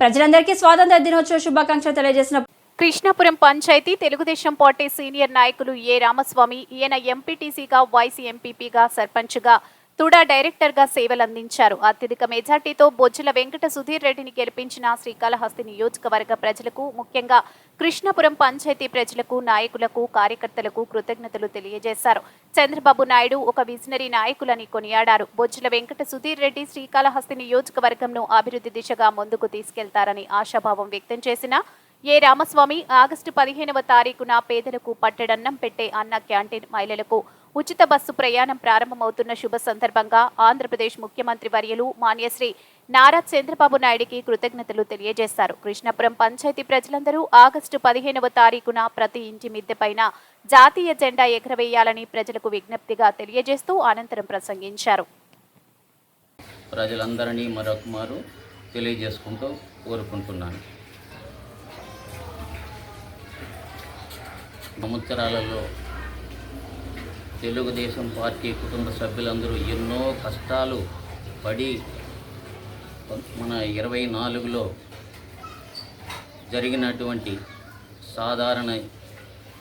ప్రజలందరికీ స్వాతంత్ర దినోత్సవ శుభాకాంక్షలు తెలియజేసిన కృష్ణాపురం పంచాయతీ తెలుగుదేశం పార్టీ సీనియర్ నాయకులు ఏ రామస్వామి ఈయన ఎంపీటీసీగా వైసీ ఎంపీపీగా సర్పంచ్గా తుడా డైరెక్టర్గా సేవలందించారు. అత్యధిక మెజార్టీతో బొజ్జల వెంకట సుధీర్ రెడ్డిని గెలిపించిన శ్రీకాళహస్తి నియోజకవర్గ ప్రజలకు ముఖ్యంగా కృష్ణపురం పంచాయతీ ప్రజలకు నాయకులకు కార్యకర్తలకు కృతజ్ఞతలు తెలియజేశారు. చంద్రబాబు నాయుడు ఒక విజనరీ నాయకులని కొనియాడారు. బొజ్జల వెంకట సుధీర్ రెడ్డి శ్రీకాళహస్తి నియోజకవర్గంను అభివృద్ధి దిశగా ముందుకు తీసుకెళ్తారని ఆశాభావం వ్యక్తం చేసిన ఏ రామస్వామి ఆగస్టు పదిహేనవ తారీఖున పేదలకు పట్టెడన్నం పెట్టే అన్న క్యాంటీన్ మహిళలకు ఉచిత బస్సు ప్రయాణం ప్రారంభమవుతున్న శుభ సందర్భంగా ఆంధ్రప్రదేశ్ ముఖ్యమంత్రి వర్యులు మాన్యశ్రీ నారా చంద్రబాబు నాయుడికి కృతజ్ఞతలు తెలియజేశారు. కృష్ణాపురం పంచాయతీ ప్రజలందరూ ఆగస్టు పదిహేనవ తారీఖున ప్రతి ఇంటి మిద్దెపైన జాతీయ జెండా ఎగరవేయాలని ప్రజలకు విజ్ఞప్తిగా తెలియజేస్తూ అనంతరం ప్రసంగించారు. ప్రజలందరినీ తెలియజేసుకుంటూ కోరుకుంటున్నాను. సంవత్సరాలలో తెలుగుదేశం పార్టీ కుటుంబ సభ్యులందరూ ఎన్నో కష్టాలు పడి మన ఇరవై నాలుగులో జరిగినటువంటి సాధారణ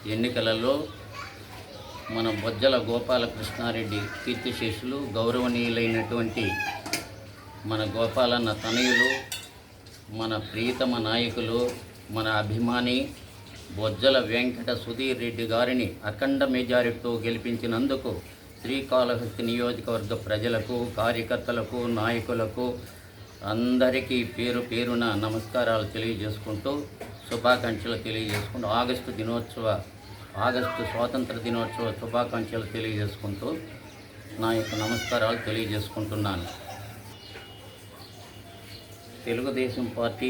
ఎన్నికలలో మన బొజ్జల గోపాలకృష్ణారెడ్డి కీర్తిశేషులు గౌరవనీయులైనటువంటి మన గోపాలన్న తనయులు మన ప్రియతమ నాయకులు మన అభిమాని బొజ్జల వెంకట సుధీర్ రెడ్డి గారిని అఖండ మెజారిటీతో గెలిపించినందుకు శ్రీకాళహస్తి నియోజకవర్గ ప్రజలకు కార్యకర్తలకు నాయకులకు అందరికీ పేరు పేరున నమస్కారాలు తెలియజేసుకుంటూ శుభాకాంక్షలు తెలియజేసుకుంటూ ఆగస్టు దినోత్సవ ఆగస్టు స్వాతంత్ర దినోత్సవ శుభాకాంక్షలు తెలియజేసుకుంటూ నా యొక్క నమస్కారాలు తెలియజేసుకుంటున్నాను. తెలుగుదేశం పార్టీ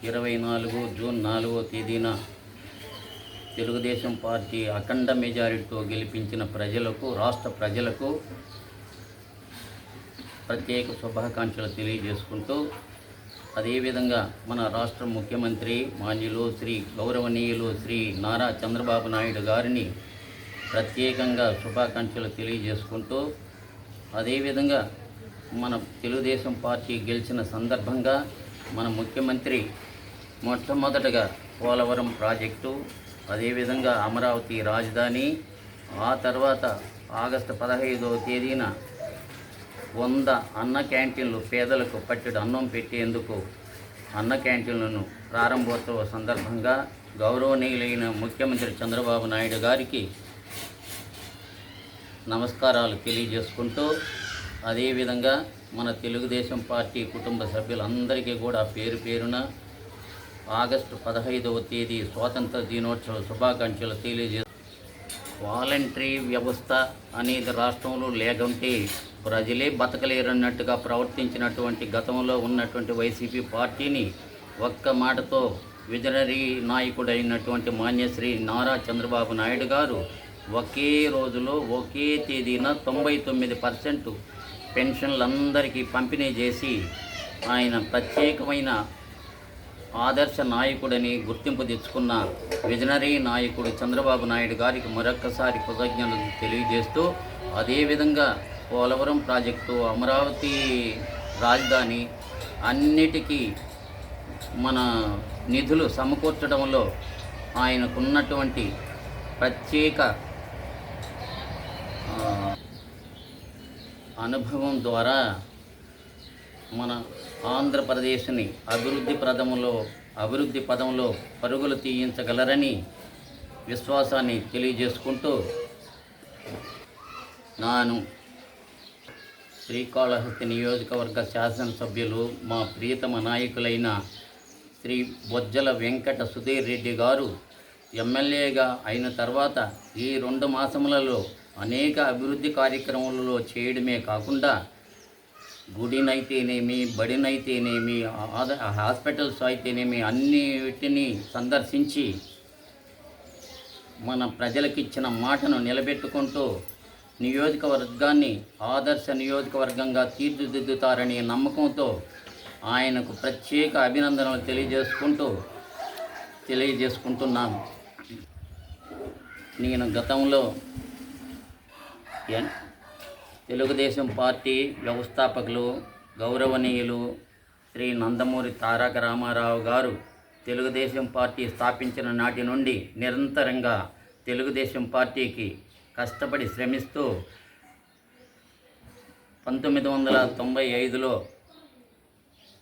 ఇరవై నాలుగు జూన్ నాలుగో తేదీన తెలుగుదేశం పార్టీ అఖండ మెజారిటీతో గెలిపించిన ప్రజలకు రాష్ట్ర ప్రజలకు ప్రత్యేక శుభాకాంక్షలు తెలియజేసుకుంటూ అదేవిధంగా మన రాష్ట్ర ముఖ్యమంత్రి మాన్యులు శ్రీ గౌరవనీయులు శ్రీ నారా చంద్రబాబు నాయుడు గారిని ప్రత్యేకంగా శుభాకాంక్షలు తెలియజేసుకుంటూ అదేవిధంగా మన తెలుగుదేశం పార్టీ గెలిచిన సందర్భంగా మన ముఖ్యమంత్రి మొట్టమొదటగా పోలవరం ప్రాజెక్టు అదేవిధంగా అమరావతి రాజధాని ఆ తర్వాత ఆగస్టు పదహైదవ తేదీన వంద అన్న క్యాంటీన్లు పేదలకు పట్టెడు అన్నం పెట్టేందుకు అన్న క్యాంటీన్లను ప్రారంభోత్సవ సందర్భంగా గౌరవనీయులైన ముఖ్యమంత్రి చంద్రబాబు నాయుడు గారికి నమస్కారాలు తెలియజేసుకుంటూ అదేవిధంగా మన తెలుగుదేశం పార్టీ కుటుంబ సభ్యులందరికీ కూడా పేరు పేరున ఆగస్టు పదహైదవ తేదీ స్వాతంత్ర దినోత్సవ శుభాకాంక్షలు తెలియజే వాలంటరీ వ్యవస్థ అనేది రాష్ట్రంలో లేకుంటే ప్రజలే బతకలేరన్నట్టుగా ప్రవర్తించినటువంటి గతంలో ఉన్నటువంటి వైసీపీ పార్టీని ఒక్క మాటతో విజనరీ నాయకుడైనటువంటి మాన్యశ్రీ నారా చంద్రబాబు నాయుడు గారు ఒకే రోజులో ఒకే తేదీన తొంభై తొమ్మిది పర్సెంట్ పెన్షన్లందరికీ పంపిణీ చేసి ఆయన ప్రత్యేకమైన ఆదర్శ నాయకుడని గుర్తింపు తెచ్చుకున్న విజనరీ నాయకుడు చంద్రబాబు నాయుడు గారికి మరొక్కసారి కృతజ్ఞతలు తెలియజేస్తూ అదేవిధంగా పోలవరం ప్రాజెక్టు అమరావతి రాజధాని అన్నిటికీ మన నిధులు సమకూర్చడంలో ఆయనకున్నటువంటి ప్రత్యేక అనుభవం ద్వారా మన ఆంధ్రప్రదేశ్ని అభివృద్ధి పదములో అభివృద్ధి పదంలో పరుగులు తీయించగలరని విశ్వాసాన్ని తెలియజేసుకుంటూ నాను శ్రీకాళహస్తి నియోజకవర్గ శాసనసభ్యులు మా ప్రియతమ నాయకులైన శ్రీ బొజ్జల వెంకట సుధీర్ రెడ్డి గారు ఎమ్మెల్యేగా అయిన తర్వాత ఈ రెండు మాసములలో అనేక అభివృద్ధి కార్యక్రమాలలో చేయడమే కాకుండా గుడినైతేనేమి బడినైతేనేమి హాస్పిటల్స్ అయితేనేమి అన్నిటిని సందర్శించి మన ప్రజలకిచ్చిన మాటను నిలబెట్టుకుంటూ నియోజకవర్గాన్ని ఆదర్శ నియోజకవర్గంగా తీర్చిదిద్దుతారనే నమ్మకంతో ఆయనకు ప్రత్యేక అభినందనలు తెలియజేసుకుంటూ తెలియజేసుకుంటున్నాను. నేను గతంలో తెలుగుదేశం పార్టీ వ్యవస్థాపకులు గౌరవనీయులు శ్రీ నందమూరి తారక రామారావు గారు తెలుగుదేశం పార్టీ స్థాపించిన నాటి నుండి నిరంతరంగా తెలుగుదేశం పార్టీకి కష్టపడి శ్రమిస్తూ పంతొమ్మిది వందల తొంభై ఐదులో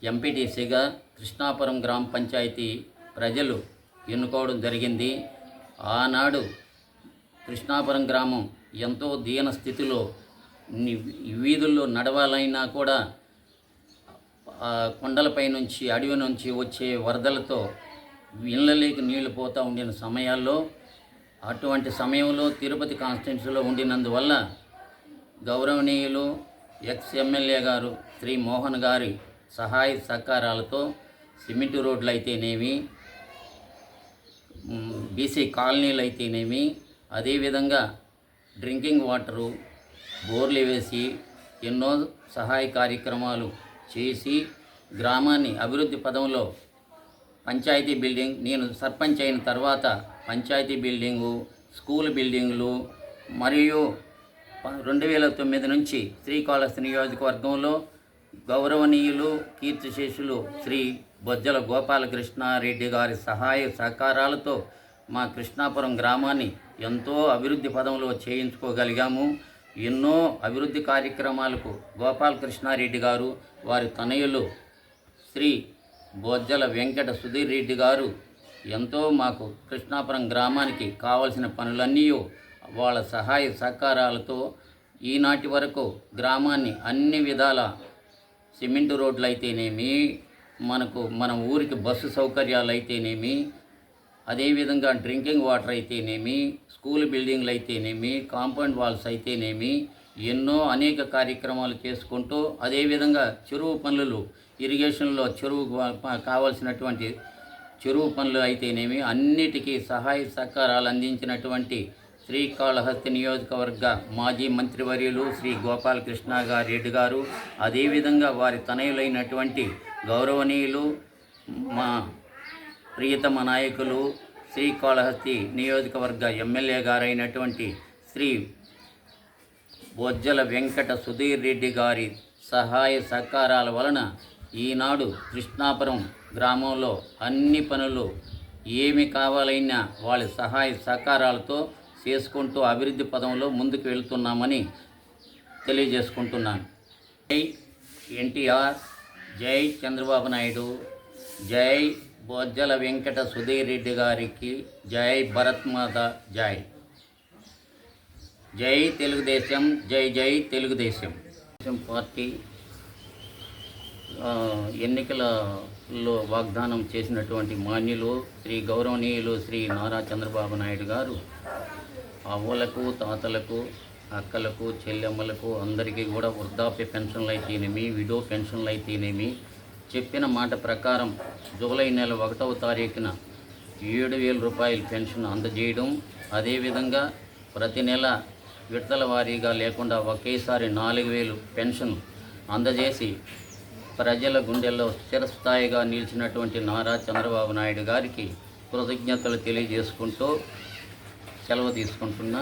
ఎంపీటీసీగా కృష్ణాపురం గ్రామ పంచాయతీ ప్రజలు ఎన్నుకోవడం జరిగింది. ఆనాడు కృష్ణాపురం గ్రామం ఎంతో దీన స్థితిలో వీధుల్లో నడవాలైనా కూడా కొండలపై నుంచి అడవి నుంచి వచ్చే వరదలతో ఇళ్ళలోకి నీళ్ళు పోతూ ఉండిన సమయాల్లో అటువంటి సమయంలో తిరుపతి కాన్స్టిట్యున్సీలో ఉండినందువల్ల గౌరవనీయులు ఎక్స్ ఎమ్మెల్యే గారు శ్రీ మోహన్ గారి సహాయ సహకారాలతో సిమెంట్ రోడ్లు అయితేనేమి బీసీ కాలనీలు అయితేనేమి అదేవిధంగా డ్రింకింగ్ వాటరు బోర్లు వేసి ఎన్నో సహాయ కార్యక్రమాలు చేసి గ్రామాన్ని అభివృద్ధి పదంలో పంచాయతీ బిల్డింగ్ నేను సర్పంచ్ అయిన తర్వాత పంచాయతీ బిల్డింగు స్కూల్ బిల్డింగులు మరియు రెండు వేల తొమ్మిది నుంచి శ్రీకాళహస్తి నియోజకవర్గంలో గౌరవనీయులు కీర్తిశేషులు శ్రీ బొజ్జల గోపాలకృష్ణారెడ్డి గారి సహాయ సహకారాలతో మా కృష్ణాపురం గ్రామాన్ని ఎంతో అభివృద్ధి పదంలో చేయించుకోగలిగాము. ఎన్నో అభివృద్ధి కార్యక్రమాలకు గోపాలకృష్ణారెడ్డి గారు వారి తనయులు శ్రీ బొజ్జల వెంకట సుధీర్ రెడ్డి గారు ఎంతో మాకు కృష్ణాపురం గ్రామానికి కావలసిన పనులన్నీ వాళ్ళ సహాయ సహకారాలతో ఈనాటి వరకు గ్రామాన్ని అన్ని విధాల సిమెంట్ రోడ్లు అయితేనేమి మనకు మన ఊరికి బస్సు సౌకర్యాలు అయితేనేమి అదేవిధంగా డ్రింకింగ్ వాటర్ అయితేనేమి స్కూల్ బిల్డింగ్లు అయితేనేమి కాంపౌండ్ వాల్స్ అయితేనేమి ఎన్నో అనేక కార్యక్రమాలు చేసుకుంటూ అదేవిధంగా చెరువు పనులు ఇరిగేషన్లో చెరువు కావాల్సినటువంటి చెరువు పనులు అయితేనేమి అన్నిటికీ సహాయ సహకారాలు అందించినటువంటి శ్రీకాళహస్తి నియోజకవర్గ మాజీ మంత్రివర్యులు శ్రీ గోపాలకృష్ణ గారి రెడ్డి గారు అదేవిధంగా వారి తనయులైనటువంటి గౌరవనీయులు మా ప్రియతమ నాయకులు శ్రీకాళహస్తి నియోజకవర్గ ఎమ్మెల్యే గారైనటువంటి శ్రీ బొజ్జల వెంకట సుధీర్ రెడ్డి గారి సహాయ సహకారాల వలన ఈనాడు కృష్ణాపురం గ్రామంలో అన్ని పనులు ఏమి కావాలైనా వాళ్ళ సహాయ సహకారాలతో చేసుకుంటూ అభివృద్ధి పదంలో ముందుకు వెళ్తున్నామని తెలియజేసుకుంటున్నాను. జై ఎన్టీఆర్ జై చంద్రబాబు నాయుడు జై బొజ్జల వెంకట సుధీర్ రెడ్డి గారికి జై భరత్ మాత జై. జై తెలుగుదేశం జై జై తెలుగుదేశం. పార్టీ ఎన్నికలలో వాగ్దానం చేసినటువంటి మాన్యులు శ్రీ గౌరవనీయులు శ్రీ నారా చంద్రబాబు నాయుడు గారు అవ్వలకు తాతలకు అక్కలకు చెల్లెమ్మలకు అందరికీ కూడా వృద్ధాప్య పెన్షన్లు అయితేనేమి విడో పెన్షన్లు అయితేనేమి చెప్పిన మాట ప్రకారం జూలై నెల ఒకటవ తారీఖున ఏడు వేల రూపాయల పెన్షన్ అందజేయడం. అదేవిధంగా ప్రతి నెల విడతల వారీగా లేకుండా ఒకేసారి నాలుగు వేలు పెన్షన్ అందజేసి ప్రజల గుండెల్లో స్థిరస్థాయిగా నిలిచినటువంటి నారా చంద్రబాబు నాయుడు గారికి కృతజ్ఞతలు తెలియజేసుకుంటూ సెలవు తీసుకుంటున్నా.